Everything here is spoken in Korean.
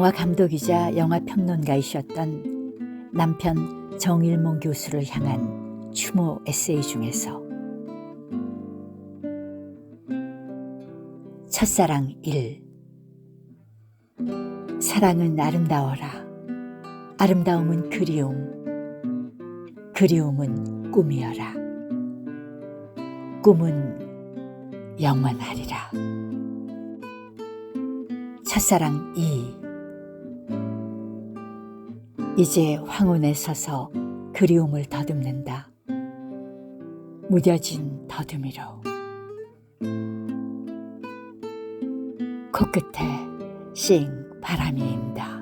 영화 감독이자 영화 평론가이셨던 남편 정일몽 교수를 향한 추모 에세이 중에서 첫사랑 1 사랑은 아름다워라. 아름다움은 그리움. 그리움은 꿈이여라. 꿈은 영원하리라. 첫사랑 2 이제 황혼에 서서 그리움을 더듬는다. 무뎌진 더듬이로. 코끝에 씩 바람이 인다.